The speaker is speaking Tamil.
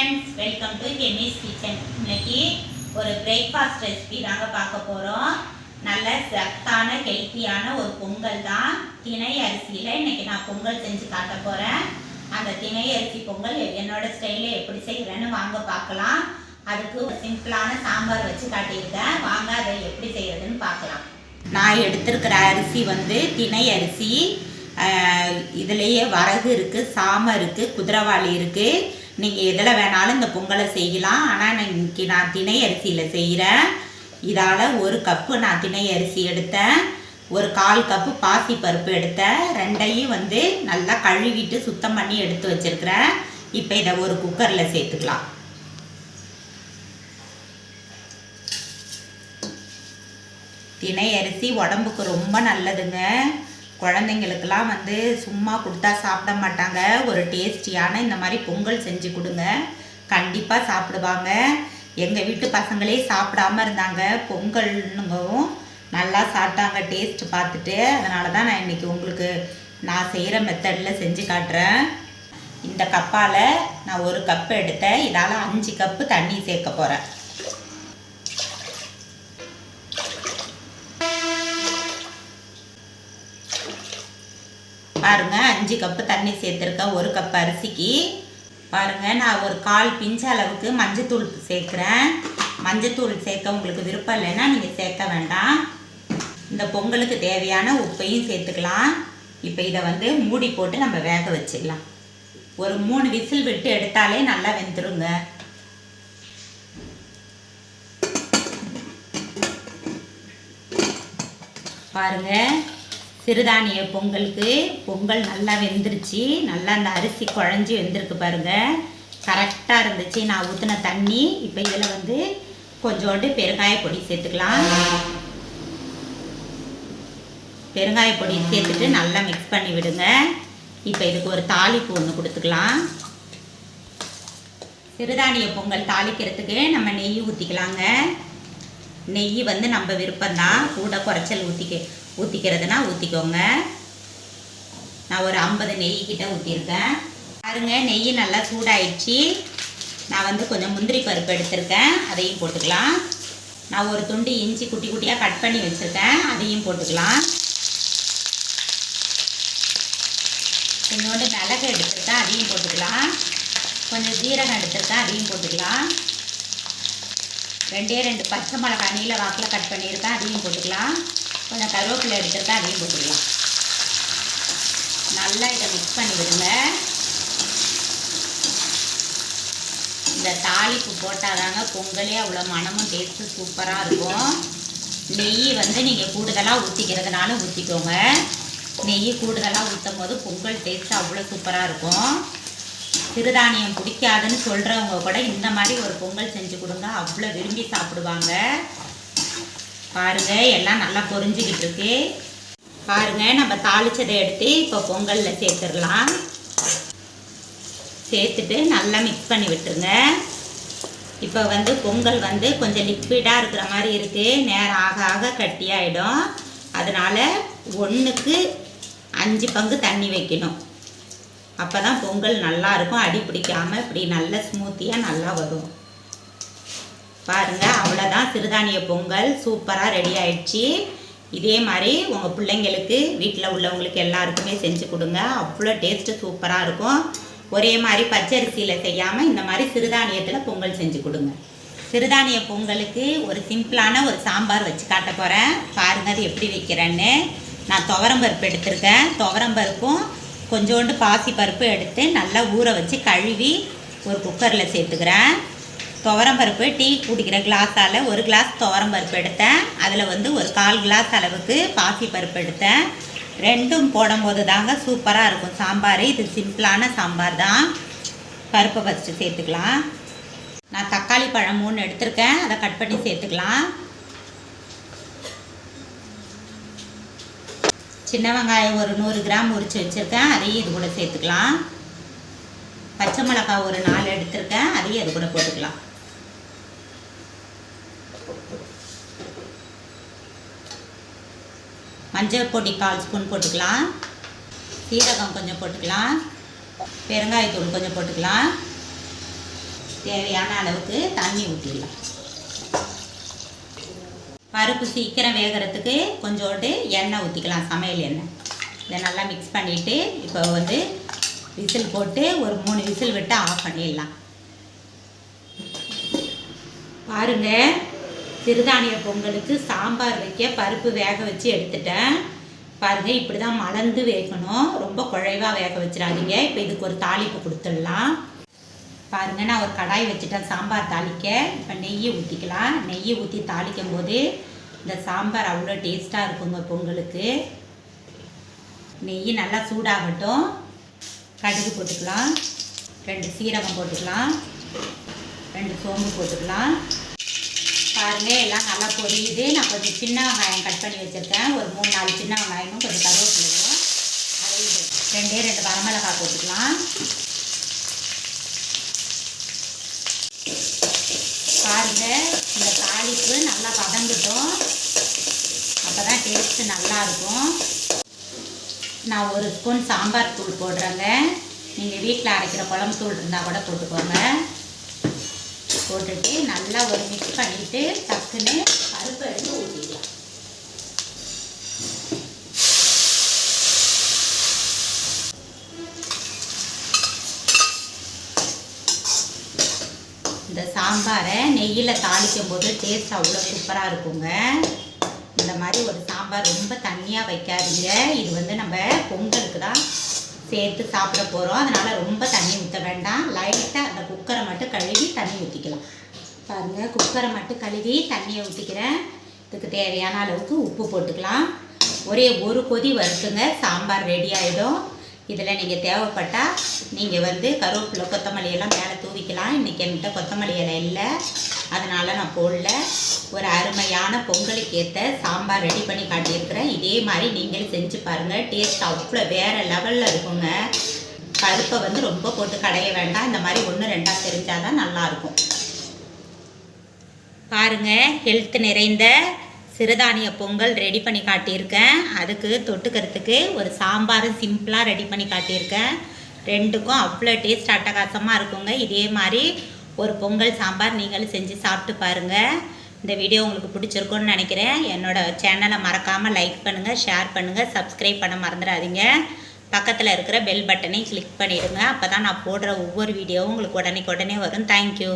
Friends welcome to Kemi's kitchen இன்னைக்கு ஒரு பிரேக்ஃபாஸ்ட் ரெசிபி தாங்க பார்க்க போகிறோம் நல்ல சத்தான ஹெல்த்தியான ஒரு பொங்கல் தான். திணை அரிசியில் இன்னைக்கு நான் பொங்கல் செஞ்சு காட்ட போகிறேன் அந்த திணை அரிசி பொங்கல் என்னோட ஸ்டைலில் எப்படி செய்கிறேன்னு வாங்க பார்க்கலாம். அதுக்கு ஒரு சிம்பிளான சாம்பார் வச்சு காட்டியிருக்கேன். வாங்க அதை எப்படி செய்யறதுன்னு பார்க்கலாம். நான் எடுத்திருக்கிற அரிசி வந்து திணை அரிசி. இதுலேயே வரகு இருக்குது சாமை இருக்குது குதிரவாளி இருக்குது நீங்கள் எதில் வேணாலும் இந்த பொங்கலை செய்யலாம். ஆனால் நான் இன்னைக்கு நான் திணை அரிசியில் செய்கிறேன் இதால் ஒரு கப்பு நான் திணை அரிசி எடுத்தேன். ஒரு கால் கப்பு பாசி பருப்பு எடுத்தேன். ரெண்டையும் வந்து நல்லா கழுவிட்டு சுத்தம் பண்ணி எடுத்து வச்சுருக்கிறேன். இப்போ இதை ஒரு குக்கரில் சேர்த்துக்கலாம். திணை அரிசி உடம்புக்கு ரொம்ப நல்லதுங்க. குழந்தைங்களுக்கெல்லாம் வந்து சும்மா கொடுத்தா சாப்பிட மாட்டாங்க. ஒரு டேஸ்டியான இந்த மாதிரி பொங்கல் செஞ்சு கொடுங்க. கண்டிப்பாக சாப்பிடுவாங்க. எங்கள் வீட்டு பசங்களே சாப்பிடாம இருந்தாங்க. பொங்கல்னுங்கவும் நல்லா சாப்பிட்டாங்க. டேஸ்ட் பார்த்துட்டு. அதனால தான் நான் இன்றைக்கி உங்களுக்கு நான் செய்கிற மெத்தடில் செஞ்சு காட்டுறேன். இந்த கப்பால் நான் ஒரு கப் எடுத்தேன். இதால் அஞ்சு கப்பு தண்ணி சேர்க்க போகிறேன் பாருங்கள் அஞ்சு கப்பு தண்ணி சேர்த்துருக்கேன். ஒரு கப் அரிசிக்கு. பாருங்கள் நான் ஒரு கால் பிஞ்சு அளவுக்கு மஞ்சத்தூள் சேர்க்குறேன். மஞ்சத்தூள் சேர்க்க உங்களுக்கு விருப்பம் இல்லைன்னா நீங்கள் சேர்க்க வேண்டாம். இந்த பொங்கலுக்கு தேவையான உப்பையும் சேர்த்துக்கலாம். இப்போ இதை வந்து மூடி போட்டு நம்ம வேக வச்சிடலாம். ஒரு மூணு விசில் விட்டு எடுத்தாலே நல்லா வெந்துருங்க. பாருங்க. சிறுதானிய பொங்கலுக்கு பொங்கல் நல்லா வெந்துருச்சு. நல்லா அந்த அரிசி குழஞ்சி வெந்திருக்கு பாருங்க. கரெக்டாக இருந்துச்சு. நான் ஊற்றின தண்ணி இப்போ இதில் வந்து கொஞ்சோண்டு பெருங்காய பொடி சேர்த்துக்கலாம். பெருங்காய பொடி சேர்த்துட்டு நல்லா மிக்ஸ் பண்ணி விடுங்க. இப்போ இதுக்கு ஒரு தாளிப்பு ஒன்று கொடுத்துக்கலாம். சிறுதானிய பொங்கல் தாளிக்கிறதுக்கு நம்ம நெய் ஊற்றிக்கலாங்க நெய் வந்து நம்ம விருப்பம்தான். கூட குறைச்சல் ஊற்றிக்க ஊற்றிக்கிறதுனா ஊற்றிக்கோங்க நான் ஒரு ஐம்பது நெய் கிட்ட ஊற்றிருக்கேன் பாருங்க நெய் நல்லா சூடாயிடுச்சு. நான் வந்து கொஞ்சம் முந்திரி பருப்பு எடுத்திருக்கேன். அதையும் போட்டுக்கலாம். நான் ஒரு துண்டு இஞ்சி குட்டி குட்டியாக கட் பண்ணி வச்சுருக்கேன். அதையும் போட்டுக்கலாம். கொஞ்சோண்டு மிளகு எடுத்துருக்கேன். அதையும் போட்டுக்கலாம். கொஞ்சம் ஜீரகம் எடுத்திருக்கேன். அதையும் போட்டுக்கலாம். ரெண்டே ரெண்டு பச்சை மிளகாய் நீல வாக்கில் கட் பண்ணியிருக்கேன். அதையும் போட்டுக்கலாம். கொஞ்சம் கருவேப்பிலை எடுத்துருக்கேன் அதையும் போட்டுடலாம் நல்லா இதை மிக்ஸ் பண்ணி விடுங்க. இந்த தாளிப்பு போட்டாதாங்க பொங்கலே அவ்வளோ மனமும் டேஸ்ட்டு சூப்பராக இருக்கும். நெய் வந்து நீங்கள் கூடுதலாக ஊற்றிக்கிறதுனால ஊற்றிக்கோங்க நெய் கூடுதலாக ஊற்றும் போது பொங்கல் டேஸ்ட்டு அவ்வளோ சூப்பராக இருக்கும். சிறுதானியம் பிடிக்காதுன்னு சொல்கிறவங்க கூட இந்த மாதிரி ஒரு பொங்கல் செஞ்சு கொடுங்க. அவ்வளோ விரும்பி சாப்பிடுவாங்க. பாருங்க எல்லாம் நல்லா பொரிஞ்சுக்கிட்டு இருக்கு. பாருங்க நம்ம தாளிச்சதை எடுத்து இப்போ பொங்கலில் சேர்த்துடலாம். சேர்த்துட்டு நல்லா மிக்ஸ் பண்ணி விட்டுருங்க. இப்போ வந்து பொங்கல் வந்து கொஞ்சம் லிக்விடாக இருக்கிற மாதிரி இருக்குது நேரம் ஆக ஆக கட்டியாயிடும் அதனால் ஒன்றுக்கு அஞ்சு பங்கு தண்ணி வைக்கணும். அப்போ தான் பொங்கல் நல்லா இருக்கும். அடி பிடிக்காமல் இப்படி நல்ல ஸ்மூத்தியாக நல்லா வரும். பாருங்கள் அவ்வளோதான் சிறுதானிய பொங்கல் சூப்பராக ரெடி ஆயிடுச்சு. இதே மாதிரி உங்கள் பிள்ளைங்களுக்கு வீட்டில் உள்ளவங்களுக்கு எல்லாருக்குமே செஞ்சு கொடுங்க. அவ்வளோ டேஸ்ட்டு சூப்பராக இருக்கும். ஒரே மாதிரி பச்சரிசியில் செய்யாமல் இந்த மாதிரி சிறுதானியத்தில் பொங்கல் செஞ்சு கொடுங்க. சிறுதானிய பொங்கலுக்கு ஒரு சிம்பிளான ஒரு சாம்பார் வச்சு காட்ட போகிறேன் பாருங்கள் அது எப்படி வைக்கிறேன்னு. நான் துவரம்பருப்பு எடுத்திருக்கேன். துவரம்பருப்பும் கொஞ்சோண்டு பாசி பருப்பு எடுத்து நல்லா ஊற வச்சு கழுவி ஒரு குக்கரில் சேர்த்துக்கிறேன். துவரம்பருப்பு டீ குடிக்கிற கிளாஸால் ஒரு கிளாஸ் துவரம்பருப்பு எடுத்தேன். அதில் வந்து ஒரு கால் கிளாஸ் அளவுக்கு பாசி பருப்பு எடுத்தேன். ரெண்டும் போடும்போது தாங்க சூப்பராக இருக்கும். சாம்பார் இது சிம்பிளான சாம்பார் தான். பருப்பை ஃபஸ்ட்டு சேர்த்துக்கலாம். நான் தக்காளி பழம் மூணு எடுத்திருக்கேன். அதை கட் பண்ணி சேர்த்துக்கலாம். சின்ன வெங்காயம் ஒரு நூறு கிராம் உரித்து வச்சுருக்கேன். அதையும் இது கூட சேர்த்துக்கலாம். பச்சை மிளகாய் ஒரு நாலு எடுத்திருக்கேன். அதையும் அது கூட போட்டுக்கலாம். மஞ்சள் பொடி கால் ஸ்பூன் போட்டுக்கலாம். சீரகம் கொஞ்சம் போட்டுக்கலாம். பெருங்காயத்தூள் கொஞ்சம் போட்டுக்கலாம். தேவையான அளவுக்கு தண்ணி ஊற்றிடலாம் பருப்பு சீக்கிரம் வேகிறதுக்கு கொஞ்சோண்டு எண்ணெய் ஊற்றிக்கலாம் சமையல் எண்ணெய். இதை நல்லா மிக்ஸ் பண்ணிவிட்டு இப்போ வந்து விசில் போட்டு ஒரு மூணு விசில் விட்டு ஆஃப் பண்ணிடலாம். பாருங்கள் சிறுதானிய பொங்கலுக்கு சாம்பார் வைக்க பருப்பு வேக வச்சு எடுத்துட்டேன். பாருங்க இப்படி தான் மலர்ந்து வேகணும். ரொம்ப குழைவாக வேக வச்சிடாதீங்க. இப்போ இதுக்கு ஒரு தாளிப்பு கொடுத்துடலாம். பாருங்க நான் ஒரு கடாய் வச்சுட்டேன் சாம்பார் தாளிக்க. இப்போ நெய்யை ஊற்றிக்கலாம் நெய்யை ஊற்றி தாளிக்கும் போது இந்த சாம்பார் அவ்வளோ டேஸ்ட்டாக இருக்குங்க பொங்கலுக்கு. நெய் நல்லா சூடாகட்டும். கடுகு போட்டுக்கலாம். ரெண்டு சீரகம் போட்டுக்கலாம். ரெண்டு சோம்பு போட்டுக்கலாம். பாருங்கள் எல்லாம் நல்லா பொரியுது. நான் கொஞ்சம் சின்ன வெங்காயம் கட் பண்ணி வச்சுருக்கேன். ஒரு மூணு நாலு சின்ன வெங்காயமும் கொஞ்சம் கருவேப்பிலையும் ரெண்டே ரெண்டு வரமிளகாய் போட்டுக்கலாம். பாருங்கள் இந்த தாளிப்பு நல்லா பதங்கட்டும் அப்போ தான் டேஸ்ட்டு நல்லா இருக்கும். நான் ஒரு ஸ்பூன் சாம்பார் தூள் போடுறேங்க. நீங்கள் வீட்டில் அரைக்கிற குழம்பு தூள் இருந்தால் கூட போட்டுக்கோங்க. போட்டுட்டு நல்லா ஒரு மிக்ஸ் பண்ணிவிட்டு டக்குன்னு பருப்பு எடுத்து ஊற்றிக்கலாம் இந்த சாம்பாரை நெய்யில் தாளிக்கும் போது டேஸ்ட் அவ்வளோ சூப்பராக இருக்குங்க. இந்த மாதிரி ஒரு சாம்பார் ரொம்ப தண்ணியாக வைக்காதீங்க. இது வந்து நம்ம பொங்கலுக்கு தான் சேர்த்து சாப்பிட போகிறோம் அதனால் ரொம்ப தண்ணி ஊற்ற வேண்டாம். லைட்டாக அந்த குக்கரை மட்டும் கழுவி தண்ணி ஊற்றிக்கலாம் பாருங்கள் குக்கரை மட்டும் கழுவி தண்ணியை ஊற்றிக்கிறேன் இதுக்கு தேவையான அளவுக்கு உப்பு போட்டுக்கலாம். ஒரே ஒரு கொதி வறுத்துங்க சாம்பார் ரெடி ஆகிடும் இதில் நீங்கள் தேவைப்பட்டால் நீங்கள் வந்து கருவேப்பிலை கொத்தமல்லி எல்லாம் மேலே தூவிக்கலாம். இன்றைக்கி என்கிட்ட கொத்தமல்லி இலை இல்லை. அதனால் நான் போடல. ஒரு அருமையான பொங்கலுக்கு ஏற்ற சாம்பார் ரெடி பண்ணி காட்டியிருக்கிறேன். இதே மாதிரி நீங்களும் செஞ்சு பாருங்கள் டேஸ்ட் அவ்வளோ வேறு லெவலில் இருக்குங்க. பருப்பை வந்து ரொம்ப போட்டு கடைய வேண்டாம். இந்த மாதிரி ஒன்று ரெண்டாக தெரிஞ்சால் தான் நல்லாயிருக்கும் பாருங்க ஹெல்த் நிறைந்த சிறுதானிய பொங்கல் ரெடி பண்ணி காட்டியிருக்கேன். அதுக்கு தொட்டுக்கிறதுக்கு ஒரு சாம்பாரும் சிம்பிளாக ரெடி பண்ணி காட்டியிருக்கேன். ரெண்டுக்கும் அவ்வளோ டேஸ்ட் அட்டகாசமாக இருக்குங்க. இதே மாதிரி ஒரு பொங்கல் சாம்பார் நீங்களும் செஞ்சு சாப்பிட்டு பாருங்கள் இந்த வீடியோ உங்களுக்கு பிடிச்சிருக்கும்னு நினைக்கிறேன். என்னோடய சேனலை மறக்காமல் லைக் பண்ணுங்கள் ஷேர் பண்ணுங்கள் சப்ஸ்கிரைப் பண்ண மறந்துடாதீங்க. பக்கத்தில் இருக்கிற பெல் பட்டனை கிளிக் பண்ணிடுங்க. அப்போ தான் நான் போடுற ஒவ்வொரு வீடியோவும் உங்களுக்கு உடனே உடனே வரும். தேங்க்யூ